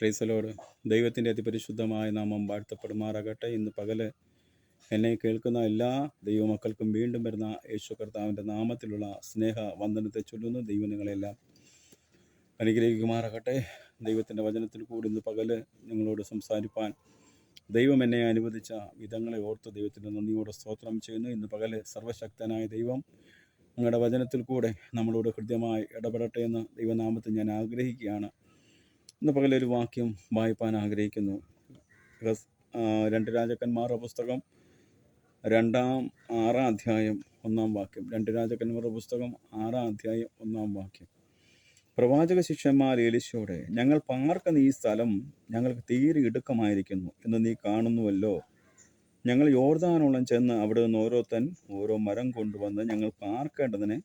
ക്രൈസ്തലോട് ദൈവത്തിന്റെ അതിപരിശുദ്ധമായ നാമം വാഴ്ത്തപ്പെടുമാറാകട്ടെ. ഇന്ന് പകൽ എന്നെ കേൾക്കുന്ന എല്ലാ ദൈവമക്കൾക്കും വീണ്ടും വരുന്ന യേശു കർത്താവിന്റെ നാമത്തിലുള്ള സ്നേഹ വന്ദനത്തെ ചൊല്ലുന്നു. ദൈവം നിങ്ങളെല്ലാം അനുഗ്രഹിക്കുമാറാകട്ടെ. ദൈവത്തിന്റെ വചനത്തിൽ കൂടി ഇന്ന് പകൽ നിങ്ങളോട് സംസാരിപ്പാൻ ദൈവം എന്നെ അനുവദിച്ച വിധങ്ങളെ ഓർത്ത് ദൈവത്തിന്റെ നന്ദിയോടെ സ്തോത്രം ചെയ്യുന്നു. ഇന്ന് പകൽ സർവശക്തനായ ദൈവം നിങ്ങളുടെ വചനത്തിൽ കൂടെ നമ്മളോട് ഹൃദ്യമായി ഇടപെടട്ടെ എന്ന് ദൈവനാമത്തിൽ ഞാൻ ആഗ്രഹിക്കുകയാണ്. ഇന്ന് പകലൊരു വാക്യം വായിപ്പാൻ ആഗ്രഹിക്കുന്നു. രണ്ട് രാജാക്കന്മാരുടെ പുസ്തകം രണ്ടാം ആറാം അധ്യായം ഒന്നാം വാക്യം. രണ്ട് രാജാക്കന്മാരുടെ പുസ്തകം ആറാം അധ്യായം ഒന്നാം വാക്യം. പ്രവാചക ശിഷ്യന്മാർ ഏലിശയോടെ ഞങ്ങൾ പാർക്കുന്ന ഈ സ്ഥലം ഞങ്ങൾക്ക് തീരെ ഇടുക്കമായിരിക്കുന്നു എന്ന് നീ കാണുന്നുവല്ലോ. ഞങ്ങൾ യോർദാനോളം ചെന്ന് അവിടെ നിന്ന് ഓരോരുത്തൻ ഓരോ മരം കൊണ്ടുവന്ന് ഞങ്ങൾ പാർക്കേണ്ടതിന്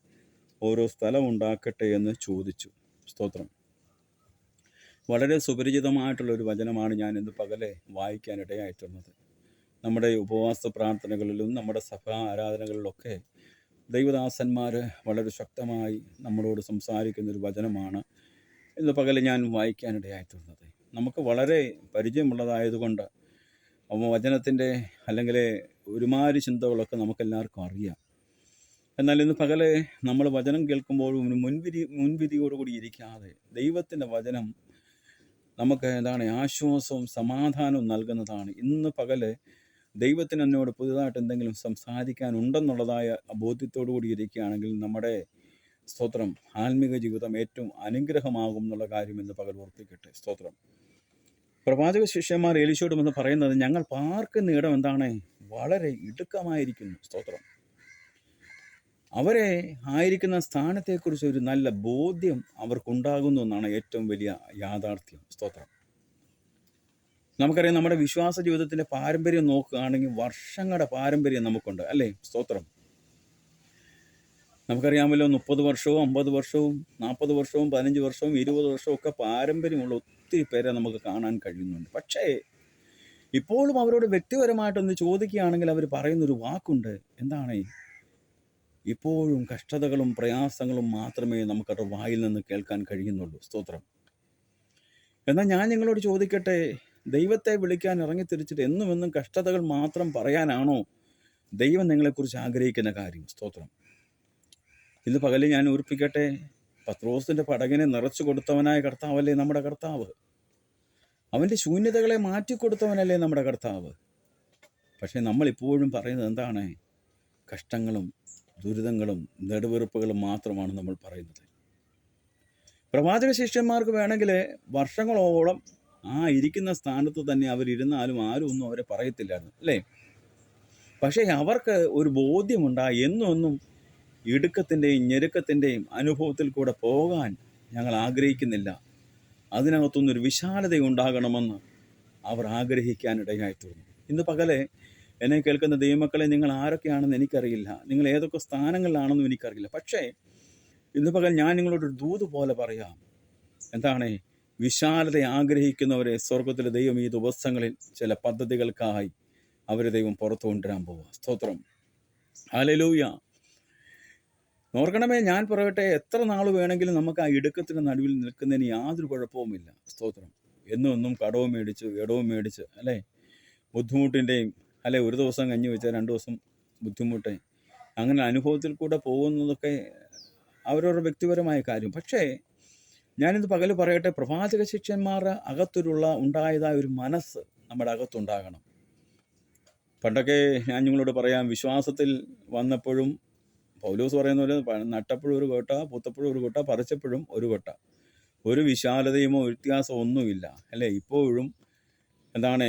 ഓരോ സ്ഥലം ഉണ്ടാക്കട്ടെ എന്ന് ചോദിച്ചു. സ്തോത്രം. വളരെ സുപരിചിതമായിട്ടുള്ള ഒരു വചനമാണ് ഞാൻ ഇന്ന് പകലെ വായിക്കാനിടയായിട്ടുള്ളത്. നമ്മുടെ ഉപവാസ പ്രാർത്ഥനകളിലും നമ്മുടെ സഭാ ആരാധനകളിലൊക്കെ ദൈവദാസന്മാർ വളരെ ശക്തമായി നമ്മളോട് സംസാരിക്കുന്നൊരു വചനമാണ് ഇന്ന് പകലെ ഞാൻ വായിക്കാനിടയായിട്ടുള്ളത്. നമുക്ക് വളരെ പരിചയമുള്ളതായതുകൊണ്ട് വചനത്തിന്റെ അല്ലെങ്കിൽ ഒരുമാതിരി ചിന്തകളൊക്കെ നമുക്കെല്ലാവർക്കും അറിയാം. എന്നാൽ ഇന്ന് പകലെ നമ്മൾ വചനം കേൾക്കുമ്പോഴും മുൻവിധി മുൻവിധിയോടുകൂടി ഇരിക്കാതെ ദൈവത്തിന്റെ വചനം നമുക്ക് എന്താണ് ആശ്വാസവും സമാധാനവും നൽകുന്നതാണ്. ഇന്ന് പകൽ ദൈവത്തിന് എന്നോട് പുതുതായിട്ട് എന്തെങ്കിലും സംസാരിക്കാനുണ്ടെന്നുള്ളതായ ബോധ്യത്തോടു കൂടി ഇരിക്കുകയാണെങ്കിൽ നമ്മുടെ സ്തോത്രം ആത്മീക ജീവിതം ഏറ്റവും അനുഗ്രഹമാകും എന്നുള്ള കാര്യം ഇന്ന് പകൽ ഓർപ്പിക്കട്ടെ സ്തോത്രം. പ്രവാചക ശിഷ്യന്മാർ എലിശോടുമെന്ന് പറയുന്നത് ഞങ്ങൾ പാർക്കുന്ന ഇടം എന്താണ്? വളരെ ഇടുക്കമായിരിക്കുന്നു. സ്തോത്രം. അവരെ ആയിരിക്കുന്ന സ്ഥാനത്തെക്കുറിച്ച് ഒരു നല്ല ബോധ്യം അവർക്കുണ്ടാകുന്നു എന്നാണ് ഏറ്റവും വലിയ യാഥാർത്ഥ്യം. സ്തോത്രം. നമുക്കറിയാം നമ്മുടെ വിശ്വാസ ജീവിതത്തിന്റെ പാരമ്പര്യം നോക്കുകയാണെങ്കിൽ വർഷങ്ങളുടെ പാരമ്പര്യം നമുക്കുണ്ട് അല്ലേ? സ്തോത്രം. നമുക്കറിയാമല്ലോ മുപ്പത് വർഷവും അമ്പത് വർഷവും നാൽപ്പത് വർഷവും പതിനഞ്ച് വർഷവും ഇരുപത് വർഷവും ഒക്കെ പാരമ്പര്യമുള്ള ഒത്തിരി പേരെ നമുക്ക് കാണാൻ കഴിയുന്നുണ്ട്. പക്ഷേ ഇപ്പോഴും അവരോട് വ്യക്തിപരമായിട്ടൊന്ന് ചോദിക്കുകയാണെങ്കിൽ അവർ പറയുന്നൊരു വാക്കുണ്ട്. എന്താണ്? ഇപ്പോഴും കഷ്ടതകളും പ്രയാസങ്ങളും മാത്രമേ നമുക്കവരുടെ വായിൽ നിന്ന് കേൾക്കാൻ കഴിയുന്നുള്ളൂ. സ്തോത്രം. എന്നാൽ ഞാൻ നിങ്ങളോട് ചോദിക്കട്ടെ ദൈവത്തെ വിളിക്കാൻ ഇറങ്ങി തിരിച്ചിട്ട് എന്നും എന്നും കഷ്ടതകൾ മാത്രം പറയാനാണോ ദൈവം നിങ്ങളെക്കുറിച്ച് ആഗ്രഹിക്കുന്ന കാര്യം? സ്തോത്രം. ഇന്ന് പകലിൽ ഞാൻ ഓർപ്പിക്കട്ടെ പത്രോസിന്റെ പടകിനെ നിറച്ചു കൊടുത്തവനായ കർത്താവല്ലേ നമ്മുടെ കർത്താവ്? അവന്റെ ശൂന്യതകളെ മാറ്റിക്കൊടുത്തവനല്ലേ നമ്മുടെ കർത്താവ്? പക്ഷേ നമ്മളിപ്പോഴും പറയുന്നത് എന്താണ്? കഷ്ടങ്ങളും ദുരിതങ്ങളും നെടുവെറുപ്പുകളും മാത്രമാണ് നമ്മൾ പറയുന്നത്. പ്രവാചക ശിഷ്യന്മാർക്ക് വേണമെങ്കിൽ വർഷങ്ങളോളം ആ ഇരിക്കുന്ന സ്ഥാനത്ത് തന്നെ അവരിരുന്നാലും ആരും ഒന്നും അവരെ പറയത്തില്ലായിരുന്നു അല്ലേ? പക്ഷേ അവർക്ക് ഒരു ബോധ്യമുണ്ടായി എന്നൊന്നും ഇടുക്കത്തിന്റെയും ഞെരുക്കത്തിന്റെയും അനുഭവത്തിൽ കൂടെ പോകാൻ ഞങ്ങൾ ആഗ്രഹിക്കുന്നില്ല. അതിനകത്തൊന്നൊരു വിശാലത ഉണ്ടാകണമെന്ന് അവർ ആഗ്രഹിക്കാനിടയായി തീർന്നു ഇന്ന് പകലെ എന്നെ കേൾക്കുന്ന ദൈവമക്കളെ നിങ്ങൾ ആരൊക്കെയാണെന്ന് എനിക്കറിയില്ല. നിങ്ങൾ ഏതൊക്കെ സ്ഥാനങ്ങളിലാണെന്നും എനിക്കറിയില്ല. പക്ഷേ ഇന്ന് പകൽ ഞാൻ നിങ്ങളോടൊരു ദൂത് പോലെ പറയാം. എന്താണ്? വിശാലത ആഗ്രഹിക്കുന്നവരെ സ്വർഗത്തിലെ ദൈവം ഈ ദിവസങ്ങളിൽ ചില പദ്ധതികൾക്കായി അവരെ ദൈവം പുറത്തു കൊണ്ടുവരാൻ പോവുക. സ്തോത്രം. ഹലലൂയ നോർക്കണമേ ഞാൻ പറയട്ടെ എത്ര നാൾ വേണമെങ്കിലും നമുക്ക് ആ ഇടുക്കത്തിന് നടുവിൽ നിൽക്കുന്നതിന് യാതൊരു കുഴപ്പവുമില്ല. സ്തോത്രം. എന്നും എന്നും കടവും മേടിച്ച് ഇടവും മേടിച്ച് അല്ലേ? ബുദ്ധിമുട്ടിന്റെയും അല്ലെ ഒരു ദിവസം കഞ്ഞി വെച്ചാൽ രണ്ട് ദിവസം ബുദ്ധിമുട്ട് അങ്ങനെ അനുഭവത്തിൽ കൂടെ പോകുന്നതൊക്കെ അവരവരുടെ വ്യക്തിപരമായ കാര്യം. പക്ഷേ ഞാനിത് പകൽ പറയട്ടെ പ്രവാചക ശിഷ്യന്മാരുടെ അകത്തൊരുള്ള ഉണ്ടായതായ ഒരു മനസ്സ് നമ്മുടെ അകത്തുണ്ടാകണം. പണ്ടൊക്കെ ഞാൻ നിങ്ങളോട് പറയാം വിശ്വാസത്തിൽ വന്നപ്പോഴും പൗലോസ് പറയുന്ന പോലെ നട്ടപ്പോഴും ഒരു കൊട്ട പൂത്തപ്പോഴും ഒരു കൊട്ട പറിച്ചപ്പോഴും ഒരു കൊട്ട. ഒരു വിശാലതയുമോ വ്യത്യാസമോ ഒന്നുമില്ല. അല്ലേ ഇപ്പോഴും എന്താണ്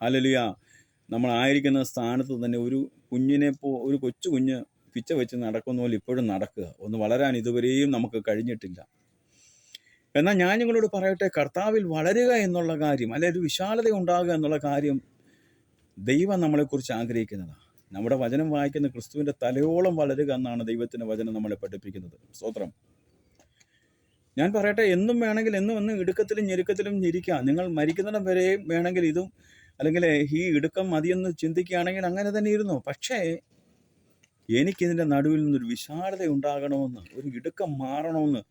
അലലിയ നമ്മളായിരിക്കുന്ന സ്ഥാനത്ത് തന്നെ ഒരു കുഞ്ഞിനെ പോ ഒരു കൊച്ചു കുഞ്ഞ് പിച്ച വെച്ച് നടക്കുന്ന പോലെ ഇപ്പോഴും നടക്കുക. ഒന്ന് വളരാൻ ഇതുവരെയും നമുക്ക് കഴിഞ്ഞിട്ടില്ല. എന്നാൽ ഞാൻ നിങ്ങളോട് പറയട്ടെ കർത്താവിൽ വളരുക എന്നുള്ള കാര്യം അല്ലെ ഒരു വിശാലത ഉണ്ടാകുക എന്നുള്ള കാര്യം ദൈവം നമ്മളെക്കുറിച്ച് ആഗ്രഹിക്കുന്നതാണ് നമ്മുടെ വചനം വായിക്കുന്ന ക്രിസ്തുവിന്റെ തലയോളം വളരുക എന്നാണ് ദൈവത്തിന്റെ വചനം നമ്മളെ പഠിപ്പിക്കുന്നത്. സ്തോത്രം. ഞാൻ പറയട്ടെ എന്നും വേണമെങ്കിൽ എന്നും എന്നും ഇടുക്കത്തിലും ഞെരുക്കത്തിലും ഇരിക്കാം നിങ്ങൾ മരിക്കുന്നിടം വരെയും വേണമെങ്കിൽ ഇതും അല്ലെങ്കിൽ ഈ ഇടുക്കം മതിയെന്ന് ചിന്തിക്കുകയാണെങ്കിൽ അങ്ങനെ തന്നെ ഇരുന്നു. പക്ഷേ എനിക്കിതിന്റെ നടുവിൽ നിന്നൊരു വിശാലത ഉണ്ടാകണമെന്ന് ഒരു ഇടുക്കം മാറണമെന്ന്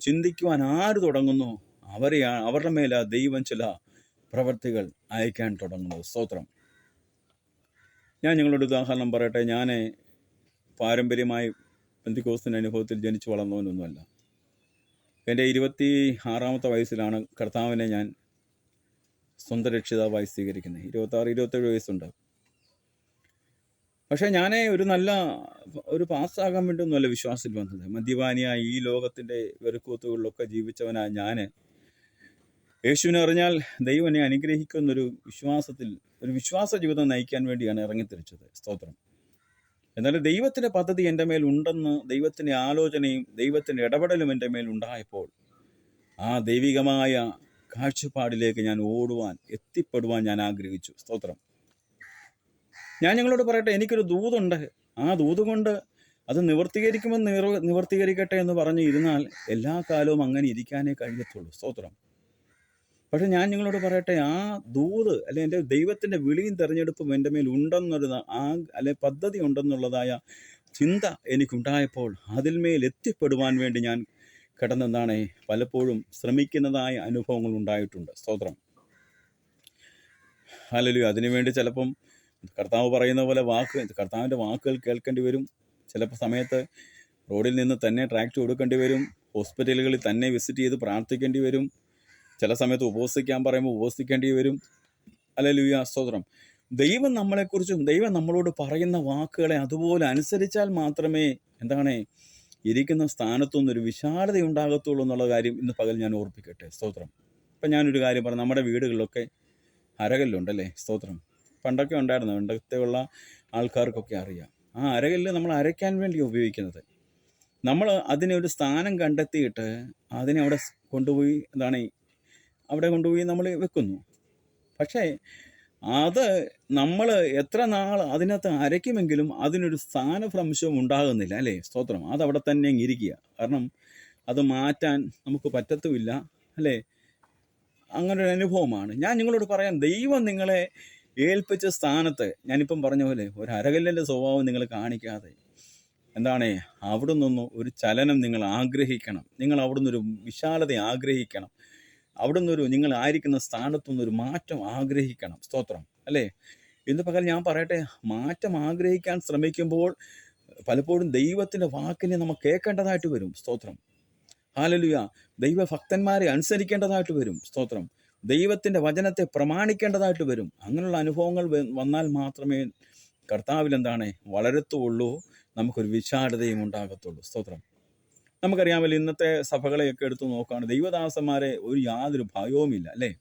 ചിന്തിക്കുവാൻ ആര് തുടങ്ങുന്നു? അവരെ അവരുടെ മേലെ ദൈവം ചില പ്രവർത്തികൾ അയക്കാൻ തുടങ്ങുന്നത് സ്തോത്രം. ഞാൻ നിങ്ങളോട് ഉദാഹരണം പറയട്ടെ. ഞാൻ പാരമ്പര്യമായി പെന്തിക്കോസിന്റെ അനുഭവത്തിൽ ജനിച്ചു വളർന്നവനൊന്നുമല്ല. എന്റെ ഇരുപത്തി ആറാമത്തെ വയസ്സിലാണ് കർത്താവിനെ ഞാൻ സ്വന്തം രക്ഷിതാവായി സ്വീകരിക്കുന്നത്. ഇരുപത്താറ് ഇരുപത്തേഴ് വയസ്സുണ്ടാവും. പക്ഷേ ഞാൻ ഒരു നല്ല ഒരു പാസ്സാകാൻ വേണ്ടി ഒന്നുമല്ല വിശ്വാസത്തിൽ വന്നത്. മദ്യപാനിയായി ഈ ലോകത്തിന്റെ വെറുക്കൂത്തുകളിലൊക്കെ ജീവിച്ചവനായ ഞാൻ യേശുവിനെ അറിഞ്ഞാൽ ദൈവം എന്നെ അനുഗ്രഹിക്കുന്നൊരു വിശ്വാസത്തിൽ ഒരു വിശ്വാസ ജീവിതം നയിക്കാൻ വേണ്ടിയാണ് ഇറങ്ങിത്തിരിച്ചത്. സ്തോത്രം. എന്നാൽ ദൈവത്തിന്റെ പദ്ധതി എന്റെ മേൽ ഉണ്ടെന്ന് ദൈവത്തിന്റെ ആലോചനയും ദൈവത്തിന്റെ ഇടപെടലും എന്റെ മേൽ ഉണ്ടായപ്പോൾ ആ ദൈവികമായ കാഴ്ചപ്പാടിലേക്ക് ഞാൻ ഓടുവാൻ എത്തിപ്പെടുവാൻ ഞാൻ ആഗ്രഹിച്ചു. സ്തോത്രം. ഞാൻ നിങ്ങളോട് പറയട്ടെ എനിക്കൊരു ദൂതുണ്ട്. ആ ദൂത് കൊണ്ട് അത് നിവർത്തീകരിക്കുമെന്ന് നിവർ നിവർത്തീകരിക്കട്ടെ എന്ന് പറഞ്ഞ് ഇരുന്നാൽ എല്ലാ കാലവും അങ്ങനെ ഇരിക്കാനേ കഴിയത്തുള്ളൂ സ്തോത്രം. പക്ഷെ ഞാൻ നിങ്ങളോട് പറയട്ടെ ആ ദൂത് അല്ലെ എന്റെ ദൈവത്തിന്റെ വിളിയും തെരഞ്ഞെടുപ്പും എന്റെ മേൽ ഉണ്ടെന്നൊരു ആ അല്ലെ പദ്ധതി ഉണ്ടെന്നുള്ളതായ ചിന്ത എനിക്കുണ്ടായപ്പോൾ അതിന്മേൽ എത്തിപ്പെടുവാൻ വേണ്ടി ഞാൻ കിടന്നെന്താണ് പലപ്പോഴും ശ്രമിക്കുന്നതായ അനുഭവങ്ങൾ ഉണ്ടായിട്ടുണ്ട്. സ്തോത്രം. അല്ലല്ലോ അതിനുവേണ്ടി ചിലപ്പം കർത്താവ് പറയുന്ന പോലെ വാക്ക് കർത്താവിന്റെ വാക്കുകൾ കേൾക്കേണ്ടി വരും. ചിലപ്പോൾ സമയത്ത് റോഡിൽ നിന്ന് തന്നെ ട്രാക്ട് കൊടുക്കേണ്ടി വരും. ഹോസ്പിറ്റലുകളിൽ തന്നെ വിസിറ്റ് ചെയ്ത് പ്രാർത്ഥിക്കേണ്ടി വരും. ചില സമയത്ത് ഉപവസിക്കാൻ പറയുമ്പോൾ ഉപവസിക്കേണ്ടി വരും. അല്ലെ സ്തോത്രം. ദൈവം നമ്മളെക്കുറിച്ചും ദൈവം നമ്മളോട് പറയുന്ന വാക്കുകളെ അതുപോലെ അനുസരിച്ചാൽ മാത്രമേ എന്താണ് ഇരിക്കുന്ന സ്ഥാനത്തുനിന്നൊരു വിശാലത ഉണ്ടാകത്തുള്ളൂ എന്നുള്ള കാര്യം ഇന്ന് പകൽ ഞാൻ ഓർപ്പിക്കട്ടെ. സ്തോത്രം. ഇപ്പം ഞാനൊരു കാര്യം പറഞ്ഞു നമ്മുടെ വീടുകളിലൊക്കെ അരകല്ലുണ്ടല്ലേ സ്തോത്രം. പണ്ടൊക്കെ ഉണ്ടായിരുന്നു. പണ്ടത്തെ ഉള്ള ആൾക്കാർക്കൊക്കെ അറിയാം. ആ അരകല്ല് നമ്മൾ അരയ്ക്കാൻ വേണ്ടി ഉപയോഗിക്കുന്നത്. നമ്മൾ അതിനെ ഒരു സ്ഥാനം കണ്ടെത്തിയിട്ട് അതിനെ അവിടെ കൊണ്ടുപോയി എന്താണ് അവിടെ കൊണ്ടുപോയി നമ്മൾ വെക്കുന്നു. പക്ഷേ അത് നമ്മൾ എത്ര നാൾ അതിനകത്ത് അരയ്ക്കുമെങ്കിലും അതിനൊരു സ്ഥാനഭ്രംശവും ഉണ്ടാകുന്നില്ല അല്ലേ? സ്തോത്രം. അതവിടെ തന്നെ ഇരിക്കുക. കാരണം അത് മാറ്റാൻ നമുക്ക് പറ്റത്തുമില്ല അല്ലേ? അങ്ങനെ ഒരു അനുഭവമാണ്. ഞാൻ നിങ്ങളോട് പറയാം ദൈവം നിങ്ങളെ ഏൽപ്പിച്ച സ്ഥാനത്ത് ഞാനിപ്പം പറഞ്ഞ പോലെ ഒരു അരകല്ലിന്റെ സ്വഭാവം നിങ്ങൾ കാണിക്കാതെ എന്താണ് അവിടെ നിന്നൊന്ന് ഒരു ചലനം നിങ്ങൾ ആഗ്രഹിക്കണം. നിങ്ങൾ അവിടെ നിന്നൊരു വിശാലത ആഗ്രഹിക്കണം. അവിടെ ഒരു നിങ്ങൾ ആയിരിക്കുന്ന സ്ഥാനത്തു നിന്നൊരു മാറ്റം ആഗ്രഹിക്കണം. സ്തോത്രം. അല്ലേ? ഇന്ന് പകൽ ഞാൻ പറയട്ടെ മാറ്റം ആഗ്രഹിക്കാൻ ശ്രമിക്കുമ്പോൾ പലപ്പോഴും ദൈവത്തിന്റെ വാക്കിനെ നമ്മൾ കേൾക്കേണ്ടതായിട്ട് വരും. സ്തോത്രം. ഹാലലുയ. ദൈവഭക്തന്മാരെ അനുസരിക്കേണ്ടതായിട്ട് വരും. സ്തോത്രം. ദൈവത്തിന്റെ വചനത്തെ പ്രമാണിക്കേണ്ടതായിട്ട് വരും. അങ്ങനെയുള്ള അനുഭവങ്ങൾ വന്നാൽ മാത്രമേ കർത്താവിൽ എന്താണ് വളരത്തുള്ളൂ. നമുക്കൊരു വിശാലതയും ഉണ്ടാകത്തുള്ളൂ. സ്തോത്രം. നമുക്കറിയാമല്ലോ ഇന്നത്തെ സഭകളെയൊക്കെ എടുത്തു നോക്കുകയാണ്. ദൈവദാസന്മാരെ ഒരു യാതൊരു ഭയവുമില്ല അല്ലേ?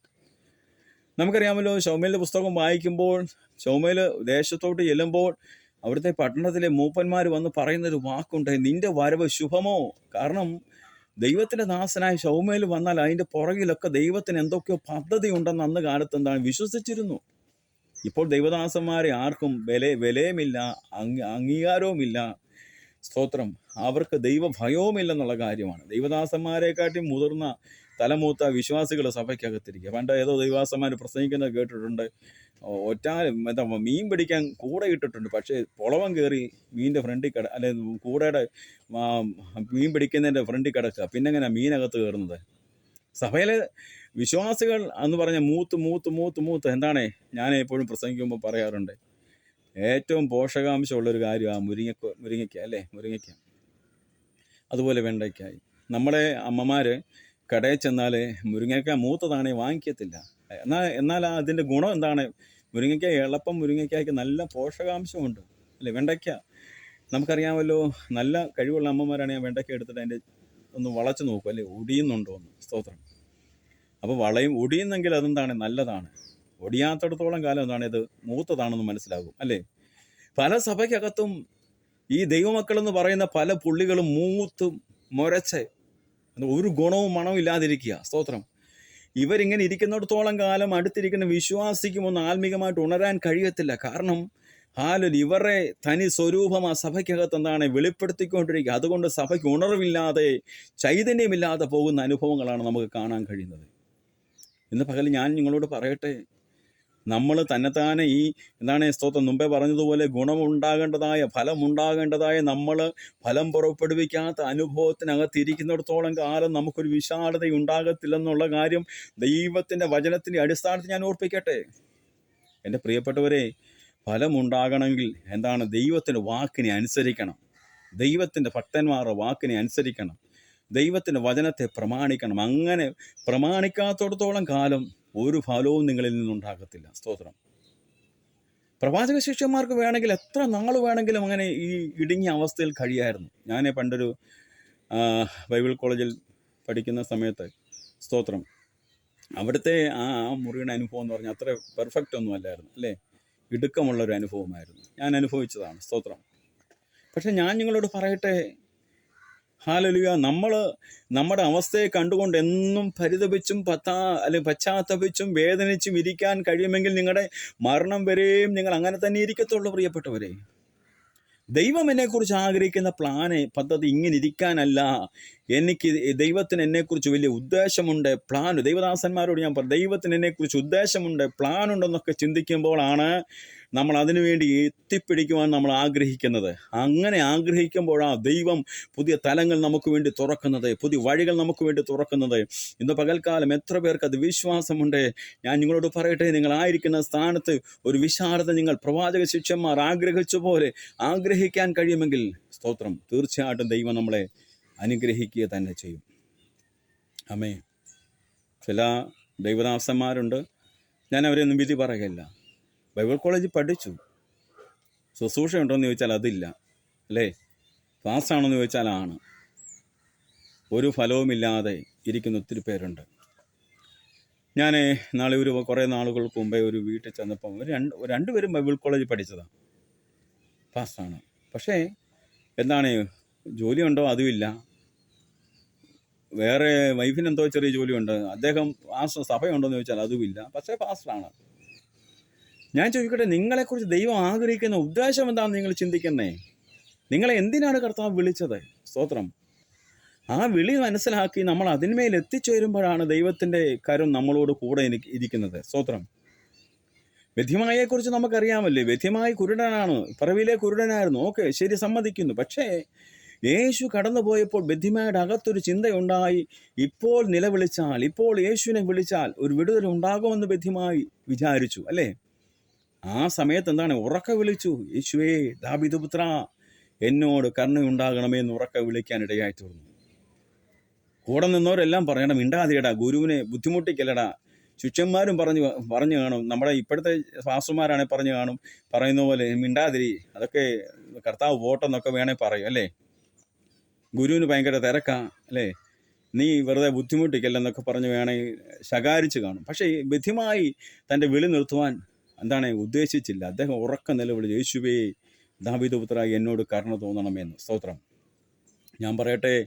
നമുക്കറിയാമല്ലോ ഷൗമേലിന്റെ പുസ്തകം വായിക്കുമ്പോൾ ഷൗമേൽ ദേശത്തോട്ട് ചെല്ലുമ്പോൾ അവിടുത്തെ പട്ടണത്തിലെ മൂപ്പന്മാർ വന്ന് പറയുന്നൊരു വാക്കുണ്ട് നിന്റെ വരവ് ശുഭമോ? കാരണം ദൈവത്തിന്റെ ദാസനായ ഷൗമേൽ വന്നാൽ അതിന്റെ പുറകിലൊക്കെ ദൈവത്തിന് എന്തൊക്കെയോ പദ്ധതി ഉണ്ടെന്ന് അന്ന് കാലത്ത് എന്താണ് വിശ്വസിച്ചിരുന്നു. ഇപ്പോൾ ദൈവദാസന്മാരെ ആർക്കും വില വിലയുമില്ല അംഗീകാരവുമില്ല. സ്തോത്രം. അവർക്ക് ദൈവഭയവുമില്ലെന്നുള്ള കാര്യമാണ്. ദൈവദാസന്മാരെക്കാട്ടി മുതിർന്ന തലമൂത്ത വിശ്വാസികൾ സഭയ്ക്കകത്തിരിക്കുക. പണ്ട് ഏതോ ദൈവദാസന്മാർ പ്രസംഗിക്കുന്നത് കേട്ടിട്ടുണ്ട്. ഒറ്റാൽ എന്താ മീൻ പിടിക്കാൻ കൂടെ ഇട്ടിട്ടുണ്ട്. പക്ഷേ പുളവം കയറി മീനിന്റെ ഫ്രണ്ടിൽ കിട അല്ലെ കൂടയുടെ മീൻ പിടിക്കുന്നതിന്റെ ഫ്രണ്ടിൽ കിടക്കുക. പിന്നെ എങ്ങനെ മീനകത്ത് കയറുന്നത്? സഭയിലെ വിശ്വാസികൾ എന്ന് പറഞ്ഞാൽ മൂത്ത് മൂത്ത് മൂത്ത് മൂത്ത് എന്താണ്? ഞാൻ എപ്പോഴും പ്രസംഗിക്കുമ്പോൾ പറയാറുണ്ട്. ഏറ്റവും പോഷകാംശമുള്ളൊരു കാര്യമാണ് മുരിങ്ങക്ക മുരിങ്ങയ്ക്ക അല്ലേ? മുരിങ്ങയ്ക്ക. അതുപോലെ വെണ്ടയ്ക്കായി. നമ്മുടെ അമ്മമാർ കടയിൽ ചെന്നാൽ മുരിങ്ങയ്ക്ക മൂത്തതാണേ വാങ്ങിക്കത്തില്ല. എന്നാൽ എന്നാൽ അതിന്റെ ഗുണം എന്താണ്? മുരിങ്ങയ്ക്ക എളുപ്പം മുരിങ്ങയ്ക്കായ്ക്ക് നല്ല പോഷകാംശമുണ്ട്. അല്ലേ വെണ്ടയ്ക്ക? നമുക്കറിയാമല്ലോ നല്ല കഴിവുള്ള അമ്മമാരാണെങ്കിൽ വെണ്ടയ്ക്ക എടുത്തിട്ട് അതിന്റെ ഒന്ന് വളച്ച് നോക്കും. അല്ലേ ഒടിയുന്നുണ്ടോ എന്ന് സ്തോത്രം. അപ്പോൾ വളയും ഒടിയുന്നെങ്കിൽ അതെന്താണ്? നല്ലതാണ്. ഒടിയാത്തടത്തോളം കാലം എന്താണ് ഇത് മൂത്തതാണെന്ന് മനസ്സിലാകും അല്ലേ? പല സഭയ്ക്കകത്തും ഈ ദൈവമക്കളെന്ന് പറയുന്ന പല പുള്ളികളും മൂത്തും മുരച്ച് ഒരു ഗുണവും മണവും ഇല്ലാതിരിക്കുക. സ്തോത്രം. ഇവരിങ്ങനെ ഇരിക്കുന്നിടത്തോളം കാലം അടുത്തിരിക്കുന്ന വിശ്വാസിക്കും ഒന്ന് ആത്മീകമായിട്ട് ഉണരാൻ കഴിയത്തില്ല. കാരണം ഹാലൽ ഇവരെ തനി സ്വരൂപം ആ സഭയ്ക്കകത്ത് എന്താണ് വെളിപ്പെടുത്തിക്കൊണ്ടിരിക്കുക. അതുകൊണ്ട് സഭയ്ക്ക് ഉണർവില്ലാതെ ചൈതന്യമില്ലാതെ പോകുന്ന അനുഭവങ്ങളാണ് നമുക്ക് കാണാൻ കഴിയുന്നത്. ഇന്ന് പകൽ ഞാൻ നിങ്ങളോട് പറയട്ടെ? നമ്മൾ തന്നെത്താനെ ഈ എന്താണ് സ്തോത്രം? മുമ്പേ പറഞ്ഞതുപോലെ ഗുണമുണ്ടാകേണ്ടതായ ഫലമുണ്ടാകേണ്ടതായ നമ്മൾ ഫലം പുറപ്പെടുവിക്കാത്ത അനുഭവത്തിനകത്തിരിക്കുന്നിടത്തോളം കാലം നമുക്കൊരു വിശാലത ഉണ്ടാകത്തില്ലെന്നുള്ള കാര്യം ദൈവത്തിന്റെ വചനത്തിന്റെ അടിസ്ഥാനത്തിൽ ഞാൻ ഓർപ്പിക്കട്ടെ. എന്റെ പ്രിയപ്പെട്ടവരെ ഫലമുണ്ടാകണമെങ്കിൽ എന്താണ്? ദൈവത്തിന്റെ വാക്കിനെ അനുസരിക്കണം. ദൈവത്തിന്റെ ഭക്തന്മാരുടെ വാക്കിനെ അനുസരിക്കണം. ദൈവത്തിന്റെ വചനത്തെ പ്രമാണിക്കണം. അങ്ങനെ പ്രമാണിക്കാത്തടത്തോളം കാലം ഒരു ഫലവും നിങ്ങളിൽ നിന്നുണ്ടാകത്തില്ല. സ്തോത്രം. പ്രവാചക ശിഷ്യന്മാർക്ക് വേണമെങ്കിൽ എത്ര നാൾ വേണമെങ്കിലും അങ്ങനെ ഈ ഇടുങ്ങിയ അവസ്ഥയിൽ കഴിയായിരുന്നു. ഞാൻ പണ്ടൊരു ബൈബിൾ കോളേജിൽ പഠിക്കുന്ന സമയത്ത് സ്തോത്രം. അവിടുത്തെ ആ മുറിയുടെ അനുഭവം എന്ന് പറഞ്ഞാൽ അത്ര പെർഫെക്റ്റ് ഒന്നും അല്ലായിരുന്നു അല്ലേ? ഇടുക്കമുള്ളൊരു അനുഭവമായിരുന്നു. ഞാൻ അനുഭവിച്ചതാണ് സ്തോത്രം. പക്ഷെ ഞാൻ നിങ്ങളോട് പറയട്ടെ ഹാലലുയ. നമ്മൾ നമ്മുടെ അവസ്ഥയെ കണ്ടുകൊണ്ട് എന്നും പരിതപിച്ചും പത്താ അല്ലെങ്കിൽ പശ്ചാത്തപിച്ചും വേദനിച്ചും ഇരിക്കാൻ കഴിയുമെങ്കിൽ നിങ്ങളുടെ മരണം വരെയും നിങ്ങൾ അങ്ങനെ തന്നെ ഇരിക്കത്തുള്ളൂ പ്രിയപ്പെട്ടവരെ. ദൈവം എന്നെക്കുറിച്ച് ആഗ്രഹിക്കുന്ന പ്ലാന് പദ്ധതി ഇങ്ങനെ ഇരിക്കാനല്ല. എനിക്ക് ദൈവത്തിന് എന്നെക്കുറിച്ച് വലിയ ഉദ്ദേശമുണ്ട് പ്ലാൻ ദൈവദാസന്മാരോട് ഞാൻ പറഞ്ഞു ദൈവത്തിന് എന്നെക്കുറിച്ച് ഉദ്ദേശമുണ്ട് പ്ലാൻ ഉണ്ടെന്നൊക്കെ ചിന്തിക്കുമ്പോഴാണ് നമ്മൾ അതിനു വേണ്ടി എത്തിപ്പിടിക്കുവാൻ നമ്മൾ ആഗ്രഹിക്കുന്നത്. അങ്ങനെ ആഗ്രഹിക്കുമ്പോഴാണ് ദൈവം പുതിയ തലങ്ങൾ നമുക്ക് വേണ്ടി തുറക്കുന്നത് പുതിയ വഴികൾ നമുക്ക് വേണ്ടി തുറക്കുന്നത്. ഇന്ന് പകൽക്കാലം എത്ര പേർക്ക് അത് വിശ്വാസമുണ്ട്? ഞാൻ നിങ്ങളോട് പറയട്ടെ നിങ്ങളായിരിക്കുന്ന സ്ഥാനത്ത് ഒരു വിശാലത നിങ്ങൾ പ്രവാചക ശിഷ്യന്മാർ ആഗ്രഹിച്ച പോലെ ആഗ്രഹിക്കാൻ കഴിയുമെങ്കിൽ സ്തോത്രം. തീർച്ചയായിട്ടും ദൈവം നമ്മളെ അനുഗ്രഹിക്കുക തന്നെ ചെയ്യും. അമേ ചില ദൈവദാസന്മാരുണ്ട്. ഞാൻ അവരെയൊന്നും വിധി പറയുകയില്ല. ബൈബിൾ കോളേജിൽ പഠിച്ചു. ശുശ്രൂഷ ഉണ്ടോയെന്ന് ചോദിച്ചാൽ അതില്ല. അല്ലേ? പാസ്സാണെന്ന് ചോദിച്ചാൽ ആണ്. ഒരു ഫലവുമില്ലാതെ ഇരിക്കുന്ന ഒത്തിരി പേരുണ്ട്. ഞാൻ നാളെ ഒരു കുറേ നാളുകൾക്ക് മുമ്പേ ഒരു വീട്ടിൽ ചെന്നപ്പം രണ്ട് രണ്ടുപേരും ബൈബിൾ കോളേജിൽ പഠിച്ചതാണ് പാസ്സാണ് പക്ഷേ എന്താണ് ജോലി ഉണ്ടോ അതുമില്ല. വേറെ വൈഫിനെന്തോ ചെറിയ ജോലിയുണ്ട്. അദ്ദേഹം ഫാസ്റ്റ് സഭയുണ്ടോ എന്ന് ചോദിച്ചാൽ അതുമില്ല. പക്ഷേ പാസ്റ്ററാണ്. ഞാൻ ചോദിക്കട്ടെ നിങ്ങളെക്കുറിച്ച് ദൈവം ആഗ്രഹിക്കുന്ന ഉദ്ദേശം എന്താണെന്ന് നിങ്ങൾ ചിന്തിക്കുന്നേ? നിങ്ങളെ എന്തിനാണ് കർത്താവ് വിളിച്ചത്? സ്തോത്രം. ആ വിളി മനസ്സിലാക്കി നമ്മൾ അതിന്മേൽ എത്തിച്ചേരുമ്പോഴാണ് ദൈവത്തിന്റെ കരം നമ്മളോട് കൂടെ ഇരി- ഇരിക്കുന്നത്. സ്തോത്രം. വ്യധ്യമായെക്കുറിച്ച് നമുക്കറിയാമല്ലേ? വ്യധ്യമായി കുരുടനാണ്. പറവിലെ കുരുടനായിരുന്നു. ഓക്കെ ശരി സമ്മതിക്കുന്നു. പക്ഷേ യേശു കടന്നുപോയപ്പോൾ ബദ്ധിമയുടെ അകത്തൊരു ചിന്തയുണ്ടായി. ഇപ്പോൾ നിലവിളിച്ചാൽ ഇപ്പോൾ യേശുവിനെ വിളിച്ചാൽ ഒരു വിടുതൽ ഉണ്ടാകുമെന്ന് ബദ്ധിമായി വിചാരിച്ചു അല്ലേ? ആ സമയത്ത് എന്താണ്? ഉറക്ക വിളിച്ചു. യേശുവേ ദാബിദുപുത്ര എന്നോട് കരുണയുണ്ടാകണമേ എന്ന് ഉറക്ക വിളിക്കാൻ ഇടയായി തീർന്നു. കൂടെ നിന്നവരെല്ലാം പറയണം മിണ്ടാതിയടാ ഗുരുവിനെ ബുദ്ധിമുട്ടിക്കല്ലടാ. ശിഷ്യന്മാരും പറഞ്ഞു പറഞ്ഞു കാണും. നമ്മുടെ ഇപ്പോഴത്തെ ഫാസ്റ്റർമാരാണെ പറഞ്ഞു കാണും. പറയുന്ന പോലെ മിണ്ടാതിരി. അതൊക്കെ കർത്താവ് വോട്ടെന്നൊക്കെ വേണേൽ പറയും അല്ലേ? ഗുരുവിന് ഭയങ്കര തിരക്കാണ് അല്ലേ? നീ വെറുതെ ബുദ്ധിമുട്ടിക്കല്ലെന്നൊക്കെ പറഞ്ഞ് വേണേൽ ശകാരിച്ച് കാണും. പക്ഷേ ബുദ്ധിമായി തന്റെ വിളി നിർത്തുവാൻ എന്താണ് ഉദ്ദേശിച്ചില്ല. അദ്ദേഹം ഉറക്ക നിലവിളി യേശുവേ ദാവിദപുത്ര എന്നോട് കരുണ തോന്നണമെന്ന്. സ്തോത്രം. ഞാൻ പറയട്ടെ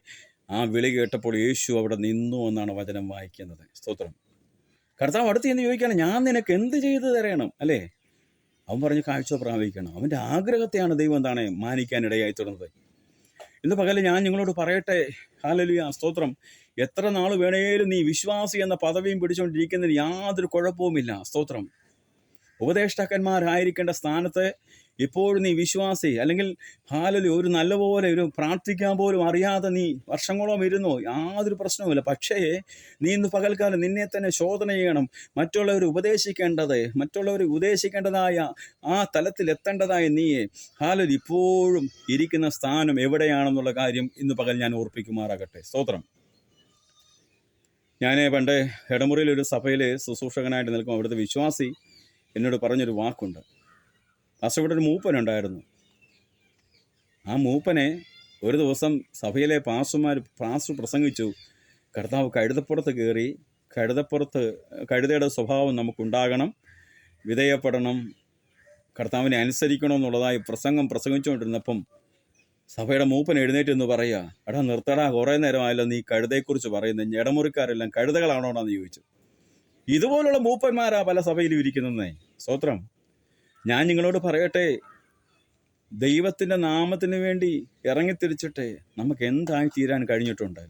ആ വിളി കേട്ടപ്പോൾ യേശു അവിടെ നിന്നു എന്നാണ് വചനം വായിക്കുന്നത്. സ്തോത്രം. കർത്താവ് അടുത്ത് എന്ന് ചോദിക്കുകയാണ് ഞാൻ നിനക്ക് എന്ത് ചെയ്തു തരണം? അല്ലേ? അവൻ പറഞ്ഞ് കാഴ്ച പ്രാപിക്കണം. അവന്റെ ആഗ്രഹത്തെയാണ് ദൈവം എന്താണ് മാനിക്കാൻ ഇടയായി തുടർന്നത് ഇന്ന് പകൽ ഞാൻ നിങ്ങളോട് പറയട്ടെ. ഹാലലുയ. സ്തോത്രം. എത്ര നാൾ വേണേലും നീ വിശ്വാസി എന്ന പദവിയും പിടിച്ചുകൊണ്ടിരിക്കുന്നതിന് യാതൊരു കുഴപ്പവുമില്ല. സ്തോത്രം. ഉപദേഷ്ടാക്കന്മാരായിരിക്കേണ്ട സ്ഥാനത്ത് ഇപ്പോഴും നീ വിശ്വാസി അല്ലെങ്കിൽ ഹാലലി ഒരു നല്ലപോലെ ഒരു പ്രാർത്ഥിക്കാൻ പോലും അറിയാതെ നീ വർഷങ്ങളോളം ഇരുന്നു? യാതൊരു പ്രശ്നവുമില്ല. പക്ഷേ നീ ഇന്ന് പകൽക്കാലം നിന്നെ തന്നെ ശോധന ചെയ്യണം. മറ്റുള്ളവർ ഉപദേശിക്കേണ്ടത് മറ്റുള്ളവർ ഉപദേശിക്കേണ്ടതായ ആ തലത്തിൽ എത്തേണ്ടതായ നീയെ ഹാലലി ഇപ്പോഴും ഇരിക്കുന്ന സ്ഥാനം എവിടെയാണെന്നുള്ള കാര്യം ഇന്ന് പകൽ ഞാൻ ഓർപ്പിക്കുമാറാകട്ടെ. സ്തോത്രം. ഞാൻ പണ്ട് ഇടമുറിയിൽ ഒരു സഭയിൽ ശുശ്രൂഷകനായിട്ട് നിൽക്കും അവിടുത്തെ വിശ്വാസി എന്നോട് പറഞ്ഞൊരു വാക്കുണ്ട്. കാസർഗോഡൊരു മൂപ്പനുണ്ടായിരുന്നു ആ മൂപ്പനെ ഒരു ദിവസം സഭയിലെ പാസ്റ്റർമാർ പാസ്റ്റർ പ്രസംഗിച്ചു. കർത്താവ് കഴുതപ്പുറത്ത് കയറി കഴുതപ്പുറത്ത് കഴുതയുടെ സ്വഭാവം നമുക്കുണ്ടാകണം വിധേയപ്പെടണം കർത്താവിനെ അനുസരിക്കണം എന്നുള്ളതായി പ്രസംഗം പ്രസംഗിച്ചുകൊണ്ടിരുന്നപ്പം സഭയുടെ മൂപ്പൻ എഴുന്നേറ്റ് എന്ന് പറയുക എടാ നിർത്തടാ കുറേ നേരമായല്ലോ നീ കഴുതയെക്കുറിച്ച് പറയുന്നത് ഞെടമുറിക്കാരെല്ലാം കഴുതകളാണോടാന്ന് ചോദിച്ചു ഇതുപോലുള്ള മൂപ്പന്മാരാ പല സഭയിലും ഇരിക്കുന്നതെന്നേ. സ്തോത്രം. ഞാൻ നിങ്ങളോട് പറയട്ടെ ദൈവത്തിന്റെ നാമത്തിന് വേണ്ടി ഇറങ്ങിത്തിരിച്ചിട്ട് നമുക്ക് എന്തായി തീരാൻ കഴിഞ്ഞിട്ടുണ്ട്?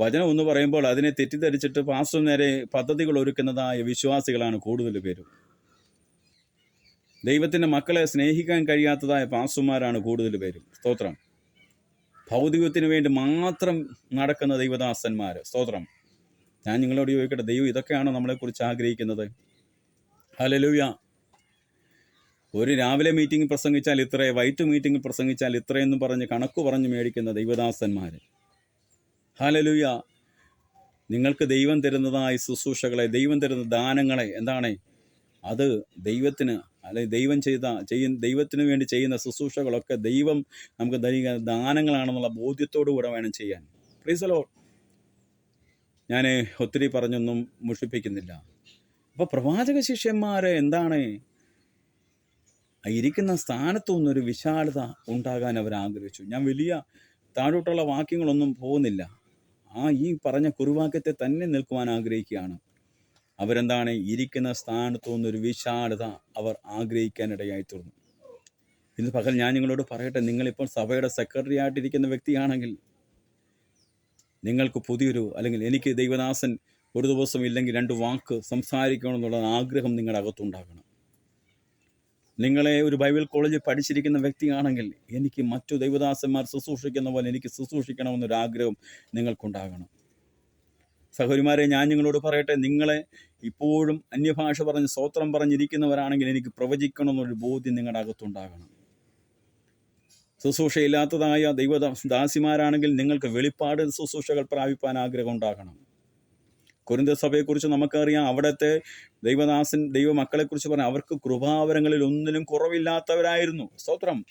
വചനം എന്ന് പറയുമ്പോൾ അതിനെ തെറ്റിദ്ധരിച്ചിട്ട് പാസ്റ്റർ നേരെ പദ്ധതികൾ ഒരുക്കുന്നതായ വിശ്വാസികളാണ് കൂടുതൽ പേരും. ദൈവത്തിന്റെ മക്കളെ സ്നേഹിക്കാൻ കഴിയാത്തതായ പാസ്റ്റർമാരാണ് കൂടുതൽ പേരും. സ്തോത്രം. ഭൗതികത്തിന് വേണ്ടി മാത്രം നടക്കുന്ന ദൈവദാസന്മാർ സ്തോത്രം. ഞാൻ നിങ്ങളോട് ചോദിക്കട്ടെ ദൈവം ഇതൊക്കെയാണോ നമ്മളെക്കുറിച്ച് ആഗ്രഹിക്കുന്നത്? ഹലലൂയ ഒരു രാവിലെ മീറ്റിംഗ് പ്രസംഗിച്ചാൽ ഇത്രേ വൈറ്റ് മീറ്റിംഗ് പ്രസംഗിച്ചാൽ ഇത്രയെന്നും പറഞ്ഞ് കണക്ക് പറഞ്ഞ് മേടിക്കുന്ന ദൈവദാസന്മാർ ഹലലൂയ നിങ്ങൾക്ക് ദൈവം തരുന്നതായ ശുശ്രൂഷകളെ ദൈവം തരുന്ന ദാനങ്ങളെ എന്താണ്? അത് ദൈവത്തിന് അല്ലെങ്കിൽ ദൈവം ചെയ്ത ചെയ്യുന്ന ദൈവത്തിന് വേണ്ടി ചെയ്യുന്ന ശുശ്രൂഷകളൊക്കെ ദൈവം നമുക്ക് തരിക ദാനങ്ങളാണെന്നുള്ള ബോധ്യത്തോടു കൂടെ വേണം ചെയ്യാൻ. പ്ലീസലോ ഞാൻ ഒത്തിരി പറഞ്ഞൊന്നും മുഷിപ്പിക്കുന്നില്ല. അപ്പോൾ പ്രവാചക ശിഷ്യന്മാർ എന്താണ്? ഇരിക്കുന്ന സ്ഥാനത്തു നിന്നൊരു വിശാലത ഉണ്ടാകാൻ അവർ ആഗ്രഹിച്ചു. ഞാൻ വലിയ താഴോട്ടുള്ള വാക്യങ്ങളൊന്നും പോകുന്നില്ല. ആ ഈ പറഞ്ഞ കുറുവാക്യത്തെ തന്നെ നിൽക്കുവാൻ ആഗ്രഹിക്കുകയാണ്. അവരെന്താണ്? ഇരിക്കുന്ന സ്ഥാനത്തു നിന്നൊരു വിശാലത അവർ ആഗ്രഹിക്കാനിടയായി തീർന്നു. ഇന്ന് പകൽ ഞാൻ നിങ്ങളോട് പറയട്ടെ. നിങ്ങളിപ്പോൾ സഭയുടെ സെക്രട്ടറി ആയിട്ടിരിക്കുന്ന വ്യക്തിയാണെങ്കിൽ നിങ്ങൾക്ക് പുതിയൊരു അല്ലെങ്കിൽ എനിക്ക് ദൈവദാസൻ ഒരു ദിവസം ഇല്ലെങ്കിൽ രണ്ട് വാക്ക് സംസാരിക്കണമെന്നുള്ള ആഗ്രഹം നിങ്ങളുടെ അകത്തുണ്ടാകണം. നിങ്ങളെ ഒരു ബൈബിൾ കോളേജിൽ പഠിച്ചിരിക്കുന്ന വ്യക്തിയാണെങ്കിൽ എനിക്ക് മറ്റു ദൈവദാസന്മാർ ശുശ്രൂഷിക്കുന്ന പോലെ എനിക്ക് ശുശ്രൂഷിക്കണമെന്നൊരു ആഗ്രഹം നിങ്ങൾക്കുണ്ടാകണം. സഹോദരിമാരെ ഞാൻ നിങ്ങളോട് പറയട്ടെ നിങ്ങളെ ഇപ്പോഴും അന്യഭാഷ പറഞ്ഞ് സ്വോത്രം പറഞ്ഞിരിക്കുന്നവരാണെങ്കിൽ എനിക്ക് പ്രവചിക്കണമെന്നൊരു ബോധ്യം നിങ്ങളുടെ അകത്തുണ്ടാകണം. ശുശ്രൂഷയില്ലാത്തതായ ദൈവദാസിമാരാണെങ്കിൽ നിങ്ങൾക്ക് വെളിപ്പാട് ശുശ്രൂഷകൾ പ്രാപിപ്പാൻ ആഗ്രഹം ഉണ്ടാകണം. കുരുന്ത സഭയെക്കുറിച്ച് നമുക്കറിയാം. അവിടുത്തെ ദൈവദാസൻ ദൈവമക്കളെക്കുറിച്ച് പറഞ്ഞാൽ അവർക്ക് കൃപാവരങ്ങളിൽ ഒന്നിനും കുറവില്ലാത്തവരായിരുന്നു. സ്തോത്രം.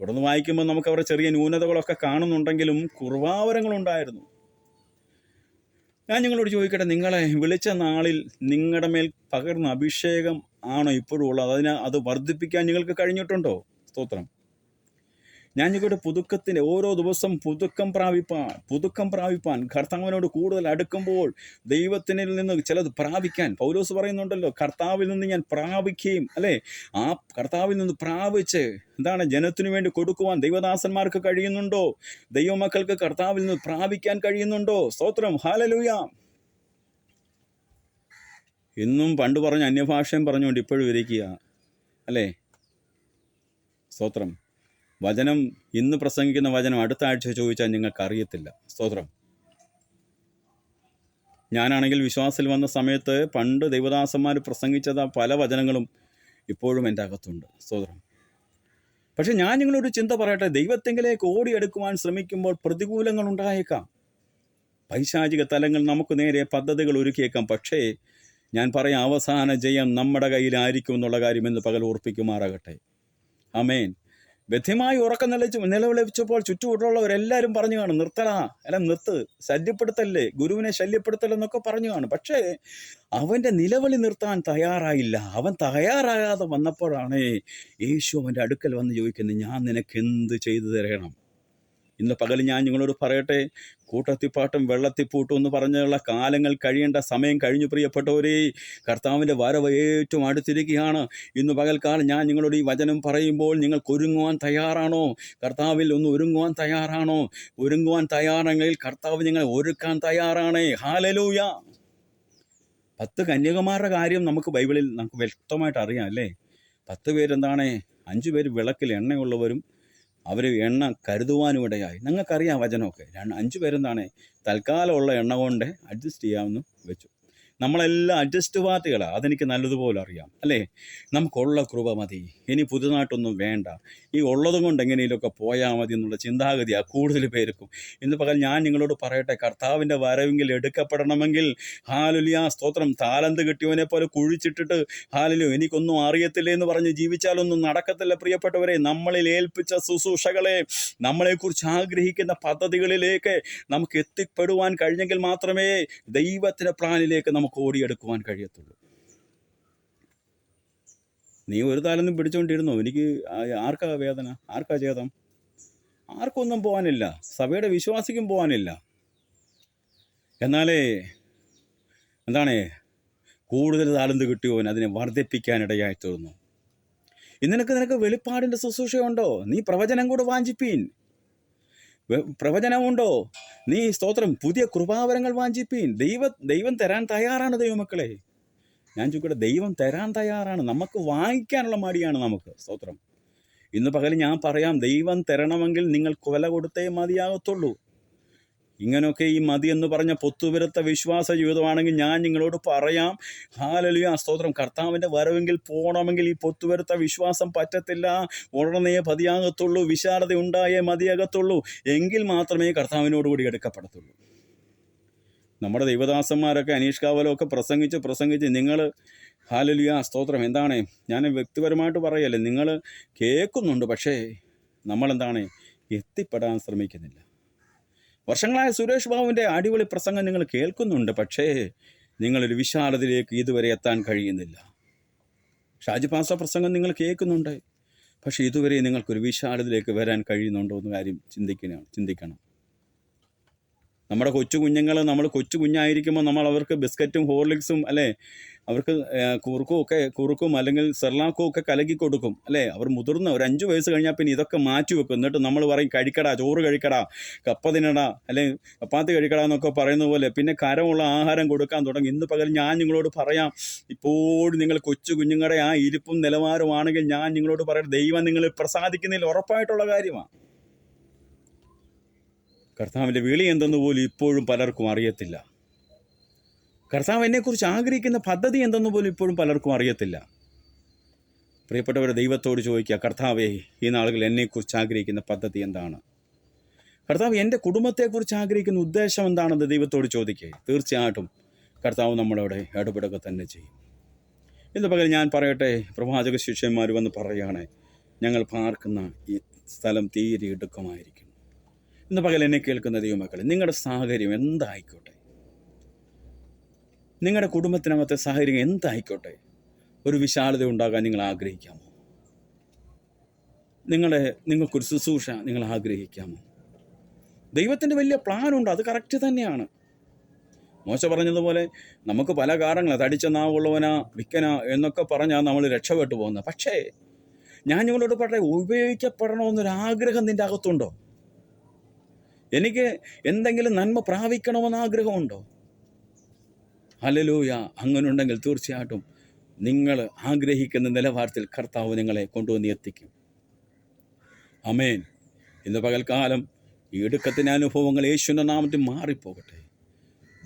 തുടർന്ന് വായിക്കുമ്പോൾ നമുക്ക് അവരുടെ ചെറിയ ന്യൂനതകളൊക്കെ കാണുന്നുണ്ടെങ്കിലും കുർവാവരങ്ങളുണ്ടായിരുന്നു ഞാൻ നിങ്ങളോട് ചോദിക്കട്ടെ നിങ്ങളെ വിളിച്ച നാളിൽ നിങ്ങളുടെ മേൽ പകർന്ന അഭിഷേകം ആണോ ഇപ്പോഴും ഉള്ളത്? അതിനെ അത് വർദ്ധിപ്പിക്കാൻ നിങ്ങൾക്ക് കഴിഞ്ഞിട്ടുണ്ടോ? സ്തോത്രം. ഞാൻ ഞങ്ങളുടെ പുതുക്കത്തിന്റെ ഓരോ ദിവസം പുതുക്കം പ്രാപിപ്പാൻ പുതുക്കം പ്രാപിപ്പാൻ കർത്താവിനോട് കൂടുതൽ അടുക്കുമ്പോൾ ദൈവത്തിനിൽ നിന്ന് ചിലത് പ്രാപിക്കാൻ. പൗലോസ് പറയുന്നുണ്ടല്ലോ കർത്താവിൽ നിന്ന് ഞാൻ പ്രാപിക്കുകയും അല്ലേ? ആ കർത്താവിൽ നിന്ന് പ്രാപിച്ച് എന്താണ് ജനത്തിനു വേണ്ടി കൊടുക്കുവാൻ ദൈവദാസന്മാർക്ക് കഴിയുന്നുണ്ടോ? ദൈവമക്കൾക്ക് കർത്താവിൽ നിന്ന് പ്രാപിക്കാൻ കഴിയുന്നുണ്ടോ? സ്തോത്രം. ഹാലലൂയ ഇന്നും പണ്ട് പറഞ്ഞ അന്യഭാഷയും പറഞ്ഞുകൊണ്ട് ഇപ്പോഴും ഇരിക്കുക അല്ലേ? സ്തോത്രം. വചനം ഇന്ന് പ്രസംഗിക്കുന്ന വചനം അടുത്ത ആഴ്ച ചോദിച്ചാൽ നിങ്ങൾക്ക് അറിയത്തില്ല സ്തോത്രം. ഞാനാണെങ്കിൽ വിശ്വാസത്തിൽ വന്ന സമയത്ത് പണ്ട് ദൈവദാസന്മാർ പ്രസംഗിച്ചത് പല വചനങ്ങളും ഇപ്പോഴും എന്റെ അകത്തുണ്ട്. സ്തോത്രം. പക്ഷെ ഞാൻ നിങ്ങളോട് ചിന്ത പറയട്ടെ. ദൈവത്തെങ്കിലേക്ക് ഓടിയെടുക്കുവാൻ ശ്രമിക്കുമ്പോൾ പ്രതികൂലങ്ങൾ ഉണ്ടായേക്കാം. പൈശാചിക തലങ്ങൾ നമുക്ക് നേരെ പദ്ധതികൾ ഒരുക്കിയേക്കാം. പക്ഷേ ഞാൻ പറയാം അവസാന ജയം നമ്മുടെ കയ്യിലായിരിക്കും എന്നുള്ള കാര്യം എന്ന് പകൽ ഓർപ്പിക്കുമാറാകട്ടെ. അമേൻ ബദ്ധ്യമായി ഉറക്കം നിലച്ചു നിലവിളിച്ചപ്പോൾ ചുറ്റുമുള്ളവരെല്ലാവരും പറഞ്ഞു കാണും നിർത്തടാ അല്ല നിർത്ത്. ശല്യപ്പെടുത്തല്ലേ. ഗുരുവിനെ ശല്യപ്പെടുത്തലെന്നൊക്കെ പറഞ്ഞു കാണും. പക്ഷേ അവന്റെ നിലവിളി നിർത്താൻ തയ്യാറായില്ല. അവൻ തയ്യാറാകാതെ വന്നപ്പോഴാണ് യേശു അവന്റെ അടുക്കൽ വന്ന് ചോദിക്കുന്നത് ഞാൻ നിനക്ക് എന്ത് ചെയ്തു തരണം? ഇന്ന് പകൽ ഞാൻ നിങ്ങളോട് പറയട്ടെ കൂട്ടത്തിപ്പാട്ടും വെള്ളത്തിപ്പൂട്ടും എന്ന് പറഞ്ഞുള്ള കാലങ്ങൾ കഴിയേണ്ട സമയം കഴിഞ്ഞു പ്രിയപ്പെട്ടവരേ. കർത്താവിന്റെ വരവ് ഏറ്റവും അടുത്തിരിക്കുകയാണ്. ഇന്ന് പകൽക്കാലം ഞാൻ നിങ്ങളോട് ഈ വചനം പറയുമ്പോൾ നിങ്ങൾക്ക് ഒരുങ്ങുവാൻ തയ്യാറാണോ? കർത്താവിൽ ഒന്ന് ഒരുങ്ങുവാൻ തയ്യാറാണോ? ഒരുങ്ങുവാൻ തയ്യാറെങ്കിൽ കർത്താവ് നിങ്ങളെ ഒരുക്കാൻ തയ്യാറാണേ. ഹാലലൂയ പത്ത് കന്യകമാരുടെ കാര്യം നമുക്ക് ബൈബിളിൽ നമുക്ക് വ്യക്തമായിട്ട് അറിയാം അല്ലേ? പത്ത് പേരെന്താണ്? അഞ്ചു പേര് വിളക്കിൽ എണ്ണയുള്ളവരും അവർ എണ്ണ കരുതുവാനും ഇടയായി നിങ്ങൾക്കറിയാം വചനമൊക്കെ. അഞ്ച് പേരെന്താണ് തൽക്കാലമുള്ള എണ്ണ കൊണ്ട് അഡ്ജസ്റ്റ് ചെയ്യാമെന്ന് വെച്ചു. നമ്മളെല്ലാം അഡ്ജസ്റ്റ് പാർട്ടികളാണ് അതെനിക്ക് നല്ലതുപോലെ അറിയാം. അല്ലേ? നമുക്കുള്ള കൃപ മതി. ഇനി പുതുതായിട്ടൊന്നും വേണ്ട. ഈ ഉള്ളതും കൊണ്ട് എങ്ങനെയൊക്കെ പോയാൽ മതി എന്നുള്ള ചിന്താഗതിയാണ് കൂടുതൽ പേർക്കും. ഇന്ന് പകൽ ഞാൻ നിങ്ങളോട് പറയട്ടെ കർത്താവിന്റെ വരവെങ്കിൽ എടുക്കപ്പെടണമെങ്കിൽ ഹാലുലിയ സ്തോത്രം താലന്ത് കിട്ടിയവനെ പോലെ കുഴിച്ചിട്ടിട്ട് ഹാലിലോ എനിക്കൊന്നും അറിയത്തില്ല എന്ന് പറഞ്ഞ് ജീവിച്ചാലൊന്നും നടക്കത്തില്ല പ്രിയപ്പെട്ടവരെ. നമ്മളിൽ ഏൽപ്പിച്ച ശുശ്രൂഷകളെ നമ്മളെക്കുറിച്ച് ആഗ്രഹിക്കുന്ന പദ്ധതികളിലേക്ക് നമുക്ക് എത്തിപ്പെടുവാൻ കഴിഞ്ഞെങ്കിൽ മാത്രമേ ദൈവത്തിന്റെ പ്ലാനിലേക്ക് നമുക്ക് ഓടിയെടുക്കുവാൻ കഴിയത്തുള്ളൂ. നീ ഒരു താലൊന്നും പിടിച്ചുകൊണ്ടിരുന്നു എനിക്ക് ആർക്കാ വേദന? ആർക്കാ ചേതം ആർക്കൊന്നും പോകാനില്ല സഭയുടെ വിശ്വാസിക്കും പോകാനില്ല എന്നാലേ എന്താണ്? കൂടുതൽ താലന്ത് കിട്ടിയവൻ അതിനെ വർദ്ധിപ്പിക്കാനിടയായി തീർന്നു ഇന്ന് നിനക്ക് നിനക്ക് വെളിപ്പാടിന്റെ ശുശ്രൂഷയുണ്ടോ? നീ പ്രവചനം കൂടെ വാഞ്ചിപ്പീൻ. പ്രവചനമുണ്ടോ? നീ സ്തോത്രം പുതിയ കൃപാവരങ്ങൾ വാഞ്ചിപ്പീൻ. ദൈവ ദൈവം തരാൻ തയ്യാറാണ് ദൈവമക്കളെ. ഞാൻ ചോദിക്കട്ടെ ദൈവം തരാൻ തയ്യാറാണ്. നമുക്ക് വാങ്ങിക്കാനുള്ള മടിയാണ് നമുക്ക് സ്തോത്രം. ഇന്ന് പകൽ ഞാൻ പറയാം ദൈവം തരണമെങ്കിൽ നിങ്ങൾ കൊല കൊടുത്തേ മതിയാകത്തുള്ളൂ. ഇങ്ങനെയൊക്കെ ഈ മതി എന്ന് പറഞ്ഞ പൊത്തുവരുത്ത വിശ്വാസ ജീവിതമാണെങ്കിൽ ഞാൻ നിങ്ങളോട് പറയാം. ഹാലലിയ സ്തോത്രം. കർത്താവിന്റെ വരവെങ്കിൽ പോകണമെങ്കിൽ ഈ പൊത്തുവരുത്ത വിശ്വാസം പറ്റത്തില്ല. ഉടനെ പതിയാകത്തുള്ളൂ. വിശാലത ഉണ്ടായേ മതിയാകത്തുള്ളൂ. എങ്കിൽ മാത്രമേ കർത്താവിനോടുകൂടി എടുക്കപ്പെടത്തുള്ളൂ. നമ്മുടെ ദൈവദാസന്മാരൊക്കെ അനീഷ് കാവലൊക്കെ പ്രസംഗിച്ച് പ്രസംഗിച്ച് നിങ്ങൾ ഹാലലിയ സ്തോത്രം എന്താണ്? ഞാൻ വ്യക്തിപരമായിട്ട് പറയല്ലേ നിങ്ങൾ കേൾക്കുന്നുണ്ട് പക്ഷേ നമ്മളെന്താണ്? എത്തിപ്പെടാൻ ശ്രമിക്കുന്നില്ല. വർഷങ്ങളായ സുരേഷ് ബാബുവിന്റെ അടിപൊളി പ്രസംഗം നിങ്ങൾ കേൾക്കുന്നുണ്ട് പക്ഷേ നിങ്ങളൊരു വിശാലതയിലേക്ക് ഇതുവരെ എത്താൻ കഴിയുന്നില്ല. ഷാജി പാസ പ്രസംഗം നിങ്ങൾ കേൾക്കുന്നുണ്ട് പക്ഷേ ഇതുവരെ നിങ്ങൾക്കൊരു വിശാലതയിലേക്ക് വരാൻ കഴിയുന്നുണ്ടോ എന്ന കാര്യം ചിന്തിക്കണം ചിന്തിക്കണം. നമ്മുടെ കൊച്ചു കുഞ്ഞുങ്ങൾ നമ്മൾ കൊച്ചു കുഞ്ഞായിരിക്കുമ്പോൾ നമ്മൾ അവർക്ക് ബിസ്ക്കറ്റും ഹോർലിക്സും അല്ലേ? അവർക്ക് കുറുക്കും ഒക്കെ കുറുക്കും അല്ലെങ്കിൽ സെർലാക്കും ഒക്കെ കലക്കി കൊടുക്കും അല്ലേ? അവർ മുതിർന്ന ഒരു അഞ്ച് വയസ്സ് കഴിഞ്ഞാൽ പിന്നെ ഇതൊക്കെ മാറ്റി വെക്കും. എന്നിട്ട് നമ്മൾ പറയും കഴിക്കടാ ചോറ് കഴിക്കടാ കപ്പ തിന്നടാ അല്ലെങ്കിൽ കപ്പാത്തി കഴിക്കടാ എന്നൊക്കെ പറയുന്ന പോലെ പിന്നെ കരമുള്ള ആഹാരം കൊടുക്കാൻ തുടങ്ങി. ഇന്ന് പകൽ ഞാൻ നിങ്ങളോട് പറയാം ഇപ്പോഴും നിങ്ങൾ കൊച്ചു കുഞ്ഞുങ്ങളുടെ ആ ഇരിപ്പും നിലവാരമാണെങ്കിൽ ഞാൻ നിങ്ങളോട് പറയാം ദൈവം നിങ്ങൾ പ്രസാദിക്കുന്നതിൽ ഉറപ്പായിട്ടുള്ള കാര്യമാണ്. കർത്താവിന്റെ വിളി എന്തെന്ന് പോലും ഇപ്പോഴും പലർക്കും അറിയത്തില്ല. കർത്താവ് എന്നെക്കുറിച്ച് ആഗ്രഹിക്കുന്ന പദ്ധതി എന്തെന്ന് പോലും ഇപ്പോഴും പലർക്കും അറിയത്തില്ല. പ്രിയപ്പെട്ടവരെ ദൈവത്തോട് ചോദിക്കുക കർത്താവേ ഈ നാളുകൾ എന്നെക്കുറിച്ച് ആഗ്രഹിക്കുന്ന പദ്ധതി എന്താണ്? കർത്താവ് എന്റെ കുടുംബത്തെക്കുറിച്ച് ആഗ്രഹിക്കുന്ന ഉദ്ദേശം എന്താണെന്ന് ദൈവത്തോട് ചോദിക്കുക തീർച്ചയായിട്ടും കർത്താവ് നമ്മളവിടെ ഇടപെടുക തന്നെ ചെയ്യും. ഇന്ന് പകൽ ഞാൻ പറയട്ടെ പ്രവാചക ശിഷ്യന്മാർ വന്ന് പറയുകയാണെ ഞങ്ങൾ പാർക്കുന്ന ഈ സ്ഥലം തീരെ ഇടുക്കമായിരിക്കും ഇന്ന് പകൽ എന്നെ കേൾക്കുന്ന ദൈവമക്കളെ നിങ്ങളുടെ സാഹചര്യം എന്തായിക്കോട്ടെ? നിങ്ങളുടെ കുടുംബത്തിനകത്തെ സാഹചര്യം എന്തായിക്കോട്ടെ? ഒരു വിശാലത ഉണ്ടാകാൻ നിങ്ങൾ ആഗ്രഹിക്കാമോ? നിങ്ങളെ നിങ്ങൾക്കൊരു ശുശ്രൂഷ നിങ്ങൾ ആഗ്രഹിക്കാമോ? ദൈവത്തിന്റെ വലിയ പ്ലാനുണ്ട് അത് കറക്റ്റ് തന്നെയാണ്. മോശ പറഞ്ഞതുപോലെ നമുക്ക് പല കാരണങ്ങൾ തടിച്ച നാവുള്ളവനാ വിക്കനാ എന്നൊക്കെ പറഞ്ഞാൽ നമ്മൾ രക്ഷപ്പെട്ടു പോകുന്നത്. പക്ഷേ ഞാൻ നിങ്ങളോട് പറയട്ടെ ഉപയോഗിക്കപ്പെടണമെന്നൊരു ആഗ്രഹം നിന്റെ അകത്തുണ്ടോ? എനിക്ക് എന്തെങ്കിലും നന്മ പ്രാപിക്കണമെന്ന് ആഗ്രഹമുണ്ടോ? അങ്ങനെ അങ്ങനെയുണ്ടെങ്കിൽ തീർച്ചയായിട്ടും നിങ്ങൾ ആഗ്രഹിക്കുന്ന നിലവാരത്തിൽ കർത്താവ് നിങ്ങളെ കൊണ്ടുവന്ന് എത്തിക്കും. അമേൻ ഇന്ന് പകൽക്കാലം ഈ ഇടുക്കത്തിന്റെ അനുഭവങ്ങൾ യേശുവിന്റെ നാമത്തിൽ മാറിപ്പോകട്ടെ.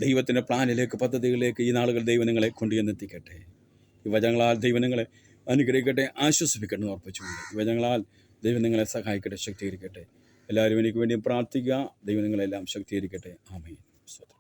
ദൈവത്തിന്റെ പ്ലാനിലേക്ക് പദ്ധതികളിലേക്ക് ഈ നാളുകൾ ദൈവം നിങ്ങളെ കൊണ്ടുവന്നെത്തിക്കട്ടെ ഈ വചനങ്ങളാൽ ദൈവം നിങ്ങളെ അനുഗ്രഹിക്കട്ടെ ആശ്വസിപ്പിക്കട്ടെ എന്ന് ഉറപ്പിച്ചുകൊണ്ട്. ഈ വചനങ്ങളാൽ ദൈവം നിങ്ങളെ സഹായിക്കട്ടെ ശക്തീകരിക്കട്ടെ. എല്ലാവരും എനിക്ക് വേണ്ടി പ്രാർത്ഥിക്കുക. ദൈവം നിങ്ങളെല്ലാം ശക്തീകരിക്കട്ടെ. സ്വതം